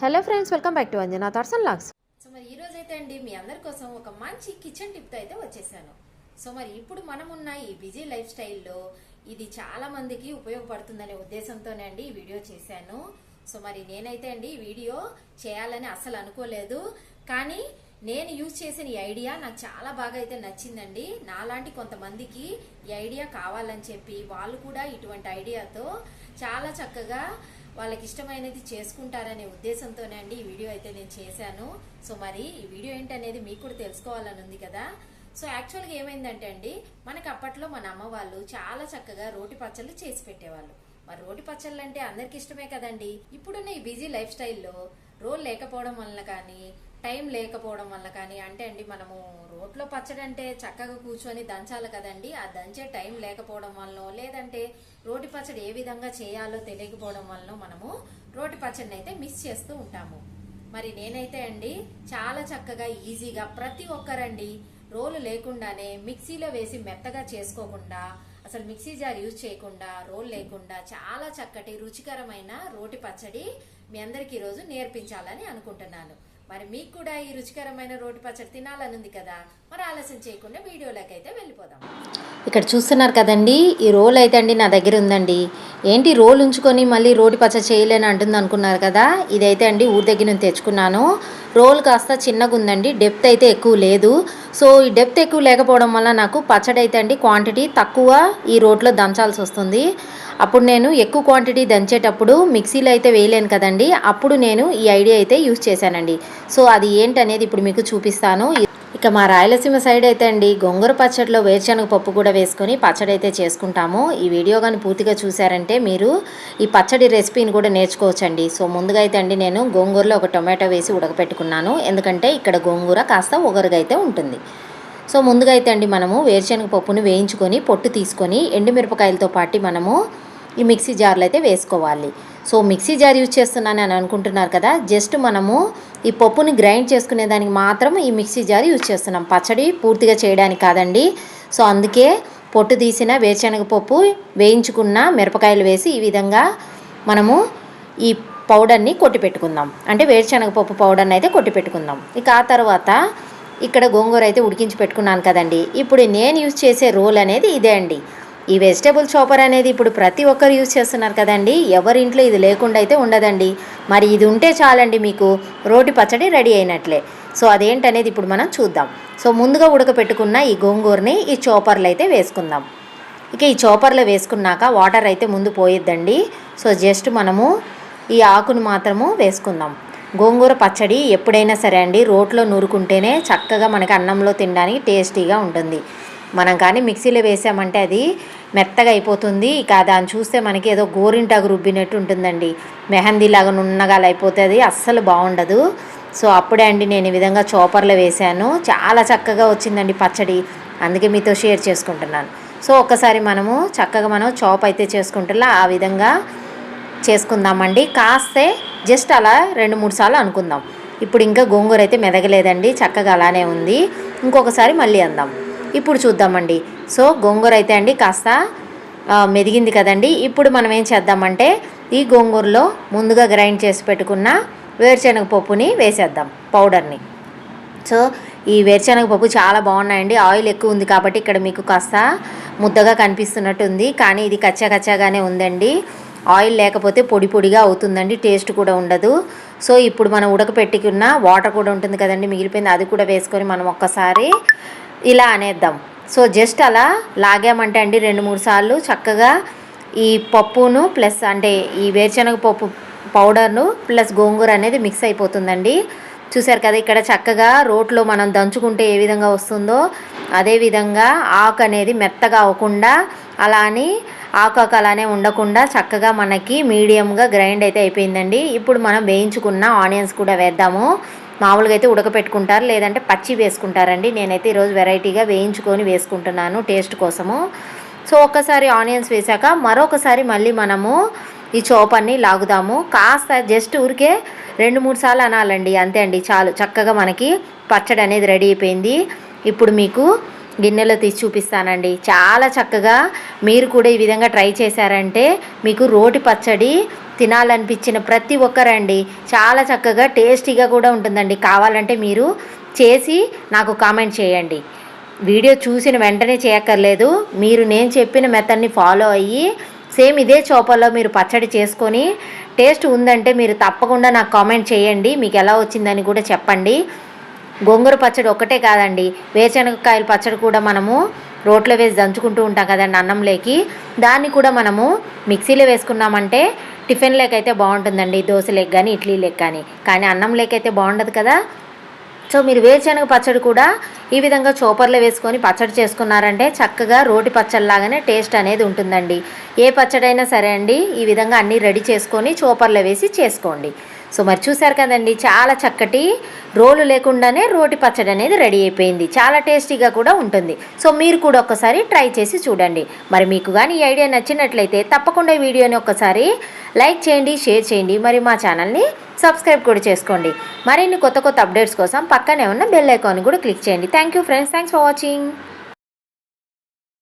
Hello friends welcome back to Anjana thoughts and logs so మరి ఈ అయితే అండి మీ అందరి కోసం ఒక మంచి కిచెన్ టిప్తో అయితే వచ్చేసాను. సో మరి ఇప్పుడు మనం ఉన్న ఈ బిజీ లైఫ్ స్టైల్లో ఇది చాలా మందికి ఉపయోగపడుతుందనే ఉద్దేశంతోనే అండి ఈ వీడియో చేశాను. సో మరి నేనైతే అండి ఈ వీడియో చేయాలని అస్సలు అనుకోలేదు. కానీ నేను యూజ్ చేసిన ఈ ఐడియా నాకు చాలా బాగా అయితే నచ్చిందండి. నాలాంటి కొంతమందికి ఈ ఐడియా కావాలని చెప్పి వాళ్ళు కూడా ఇటువంటి ఐడియాతో చాలా చక్కగా వాళ్ళకి ఇష్టమైనది చేసుకుంటారనే ఉద్దేశంతోనే అండి ఈ వీడియో అయితే నేను చేశాను. సో మరి ఈ వీడియో ఏంటనేది మీకు కూడా తెలుసుకోవాలని ఉంది కదా. సో యాక్చువల్గా ఏమైందంటే అండి మనకి అప్పట్లో మన అమ్మ వాళ్ళు చాలా చక్కగా రోటి పచ్చళ్ళు చేసి పెట్టేవాళ్ళు. మరి రోటి పచ్చళ్ళు అంటే అందరికి ఇష్టమే కదండి. ఇప్పుడున్న ఈ బిజీ లైఫ్ స్టైల్లో రోల్ లేకపోవడం వల్ల కానీ టైం లేకపోవడం వల్ల కానీ అంటే అండి మనము రోడ్లో పచ్చడి అంటే చక్కగా కూర్చొని దంచాలి కదండి. ఆ దంచే టైం లేకపోవడం వల్ల లేదంటే రోటి పచ్చడి ఏ విధంగా చేయాలో తెలియకపోవడం వల్ల మనము రోటి పచ్చడిని అయితే మిస్ చేస్తూ ఉంటాము. మరి నేనైతే అండి చాలా చక్కగా ఈజీగా ప్రతి ఒక్కరండి రోలు లేకుండానే మిక్సీలో వేసి మెత్తగా చేసుకోకుండా అసలు మిక్సీ జార్ యూజ్ చేయకుండా రోల్ లేకుండా చాలా చక్కటి రుచికరమైన రోటి పచ్చడి మీ అందరికి ఈరోజు నేర్పించాలని అనుకుంటున్నాను. మరి మీకు కూడా ఈ రుచికరమైన రోటి పచ్చడి తినాలని ఉంది కదా? మరి ఆలస్యం చేయకుండా వీడియోలోకి అయితే వెళ్ళిపోదాం. ఇక్కడ చూస్తున్నారు కదండి ఈ రోల్ అయితే అండి నా దగ్గర ఉందండి. ఏంటి రోల్ ఉంచుకొని మళ్ళీ రోటి పచ్చడి చేయలేని అంటుంది అనుకున్నారు కదా? ఇదైతే అండి ఊరి దగ్గర నుంచి తెచ్చుకున్నాను. రోల్ కాస్త చిన్నగా ఉందండి డెప్త్ అయితే ఎక్కువ లేదు. సో ఈ డెప్త్ ఎక్కువ లేకపోవడం వల్ల నాకు పచ్చడి అయితే అండి క్వాంటిటీ తక్కువ ఈ రోట్లో దంచాల్సి వస్తుంది. అప్పుడు నేను ఎక్కువ క్వాంటిటీ దంచేటప్పుడు మిక్సీలో అయితే వేయలేను కదండి. అప్పుడు నేను ఈ ఐడియా అయితే యూస్ చేశానండి. సో అది ఏంటనేది ఇప్పుడు మీకు చూపిస్తాను. ఇక మా రాయలసీమ సైడ్ అయితే అండి గొంగూర పచ్చడిలో వేరుశనగ పప్పు కూడా వేసుకొని పచ్చడి అయితే చేసుకుంటాము. ఈ వీడియో కానీ పూర్తిగా చూసారంటే మీరు ఈ పచ్చడి రెసిపీని కూడా నేర్చుకోవచ్చండి. సో ముందుగా అయితే అండి నేను గోంగూరలో ఒక టొమాటో వేసి ఉడకపెట్టుకున్నాను. ఎందుకంటే ఇక్కడ గోంగూర కాస్త ఒగరుగా అయితే ఉంటుంది. సో ముందుగా అయితే అండి మనము వేరుశనగ పప్పును వేయించుకొని పొట్టు తీసుకొని ఎండుమిరపకాయలతో పాటు మనము ఈ మిక్సీ జార్లో అయితే వేసుకోవాలి. సో మిక్సీ జార్ యూజ్ చేస్తున్నాను అని అనుకుంటున్నారు కదా జస్ట్ మనము ఈ పప్పుని గ్రైండ్ చేసుకునే దానికి మాత్రం ఈ మిక్సీ జార్ యూజ్ చేస్తున్నాం. పచ్చడి పూర్తిగా చేయడానికి కాదండి. సో అందుకే పొట్టు తీసిన వేరుశనగ పప్పు వేయించుకున్న మిరపకాయలు వేసి ఈ విధంగా మనము ఈ పౌడర్ని కొట్టి పెట్టుకుందాం. అంటే వేరుశనగ పప్పు పౌడర్ని అయితే కొట్టి పెట్టుకుందాం. ఇక ఆ తర్వాత ఇక్కడ గోంగూర అయితే ఉడికించి పెట్టుకున్నాను కదండి. ఇప్పుడు నేను యూజ్ చేసే రోల్ అనేది ఇదే అండి. ఈ వెజిటేబుల్ చాపర్ అనేది ఇప్పుడు ప్రతి ఒక్కరు యూజ్ చేస్తున్నారు కదండి. ఎవరింట్లో ఇది లేకుండా అయితే ఉండదండి. మరి ఇది ఉంటే చాలండి మీకు. రోటి పచ్చడి రెడీ అయినట్లే. సో అదేంటనేది ఇప్పుడు మనం చూద్దాం. సో ముందుగా ఉడకపెట్టుకున్న ఈ గోంగూరని ఈ చోపర్లు అయితే వేసుకుందాం. ఇక ఈ చోపర్లో వేసుకున్నాక వాటర్ అయితే ముందు పోయిద్దండి. సో జస్ట్ మనము ఈ ఆకును మాత్రము వేసుకుందాం. గోంగూర పచ్చడి ఎప్పుడైనా సరే అండి రోట్లో నూరుకుంటేనే చక్కగా మనకి అన్నంలో తినడానికి టేస్టీగా ఉంటుంది. మనం కానీ మిక్సీలో వేసామంటే అది మెత్తగా అయిపోతుంది. ఇక దాన్ని చూస్తే మనకి ఏదో గోరింటాకు రుబ్బినట్టు ఉంటుందండి. మెహందీ లాగా నున్నగా అయిపోతుంది. అస్సలు బాగుండదు. సో అప్పుడే అండి నేను ఈ విధంగా చోపర్లో వేశాను. చాలా చక్కగా వచ్చిందండి పచ్చడి. అందుకే మీతో షేర్ చేసుకుంటున్నాను. సో ఒక్కసారి మనము చక్కగా మనం చాప్ అయితే చేసుకుంటున్నా ఆ విధంగా చేసుకుందామండి. కాస్తే జస్ట్ అలా రెండు మూడు సార్లు అనుకుందాం. ఇప్పుడు ఇంకా గోంగూర అయితే మెదగలేదండి. చక్కగా అలానే ఉంది. ఇంకొకసారి మళ్ళీ అందాం. ఇప్పుడు చూద్దామండి. సో గోంగూర అయితే అండి కాస్త మెదిగింది కదండి. ఇప్పుడు మనం ఏం చేద్దామంటే ఈ గోంగూరలో ముందుగా గ్రైండ్ చేసి పెట్టుకున్న వేరుశనగ పప్పుని వేసేద్దాం పౌడర్ని. సో ఈ వేరుశనగ పప్పు చాలా బాగున్నాయండి. ఆయిల్ ఎక్కువ ఉంది కాబట్టి ఇక్కడ మీకు కాస్త ముద్దగా కనిపిస్తున్నట్టు ఉంది కానీ ఇది కచ్చా కచ్చాగానే ఉందండి. ఆయిల్ లేకపోతే పొడి పొడిగా అవుతుందండి. టేస్ట్ కూడా ఉండదు. సో ఇప్పుడు మనం ఉడకపెట్టుకున్న వాటర్ కూడా ఉంటుంది కదండి. మిగిలిపోయింది అది కూడా వేసుకొని మనం ఒక్కసారి ఇలా అనేద్దాం. సో జస్ట్ అలా లాగామంటే అండి రెండు మూడు సార్లు చక్కగా ఈ పప్పును ప్లస్ అంటే ఈ వేరుశనగ పప్పు పౌడర్ను ప్లస్ గోంగూర అనేది మిక్స్ అయిపోతుందండి. చూసారు కదా ఇక్కడ చక్కగా రోట్లో మనం దంచుకుంటే ఏ విధంగా వస్తుందో అదే విధంగా ఆకు అనేది మెత్తగా అవ్వకుండా అలా అని ఆకు ఆకు అలానే ఉండకుండా చక్కగా మనకి మీడియంగా గ్రైండ్ అయితే అయిపోయిందండి. ఇప్పుడు మనం వేయించుకున్న ఆనియన్స్ కూడా వేద్దాము. మామూలుగా అయితే ఉడకపెట్టుకుంటారు లేదంటే పచ్చి వేసుకుంటారండి. నేనైతే ఈరోజు వెరైటీగా వేయించుకొని వేసుకుంటున్నాను టేస్ట్ కోసము. సో ఒక్కసారి ఆనియన్స్ వేసాక మరొకసారి మళ్ళీ మనము ఈ చోపన్ని లాగుదాము. కాస్త జస్ట్ ఊరికే రెండు మూడు సార్లు అనాలండి. అంతే అండి చాలు. చక్కగా మనకి పచ్చడి అనేది రెడీ అయిపోయింది. ఇప్పుడు మీకు గిన్నెలో తీసి చూపిస్తానండి. చాలా చక్కగా మీరు కూడా ఈ విధంగా ట్రై చేశారంటే మీకు రోటి పచ్చడి తినాలనిపించిన ప్రతి ఒక్కరండి. చాలా చక్కగా టేస్టీగా కూడా ఉంటుందండి. కావాలంటే మీరు చేసి నాకు కామెంట్ చేయండి. వీడియో చూసిన వెంటనే చేయక్కర్లేదు. మీరు నేను చెప్పిన మెథడ్ని ఫాలో అయ్యి సేమ్ ఇదే చోపల్లో మీరు పచ్చడి చేసుకొని టేస్ట్ ఉందంటే మీరు తప్పకుండా నాకు కామెంట్ చేయండి. మీకు ఎలా వచ్చిందని కూడా చెప్పండి. గోంగూర పచ్చడి ఒక్కటే కాదండి. వేరుశనగకాయల పచ్చడి కూడా మనము రోట్లో వేసి దంచుకుంటూ ఉంటాం కదండి అన్నంలోకి దాన్ని కూడా మనము మిక్సీలో వేసుకున్నామంటే టిఫిన్ లేకైతే బాగుంటుందండి. దోశ దోశలేకి కానీ ఇడ్లీ లేక కానీ కానీ అన్నం లేకైతే బాగుండదు కదా. సో మీరు వేరుశనగ పచ్చడి కూడా ఈ విధంగా చోపర్లో వేసుకొని పచ్చడి చేసుకున్నారంటే చక్కగా రోటి పచ్చడిలాగానే టేస్ట్ అనేది ఉంటుందండి. ఏ పచ్చడైనా సరే అండి ఈ విధంగా అన్నీ రెడీ చేసుకొని చోపర్లో వేసి చేసుకోండి. సో మరి చూసారు కదండి చాలా చక్కటి రోలు లేకుండానే రోటి పచ్చడి అనేది రెడీ అయిపోయింది. చాలా టేస్టీగా కూడా ఉంటుంది. సో మీరు కూడా ఒక్కసారి ట్రై చేసి చూడండి. మరి మీకు కానీ ఈ ఐడియా నచ్చినట్లయితే తప్పకుండా ఈ వీడియోని ఒక్కసారి లైక్ చేయండి షేర్ చేయండి. మరి మా ఛానల్ని సబ్స్క్రైబ్ కూడా చేసుకోండి. మరిన్ని కొత్త కొత్త అప్డేట్స్ కోసం పక్కనే ఉన్న బెల్ ఐకాన్ కూడా క్లిక్ చేయండి. Thank you friends. Thanks for watching.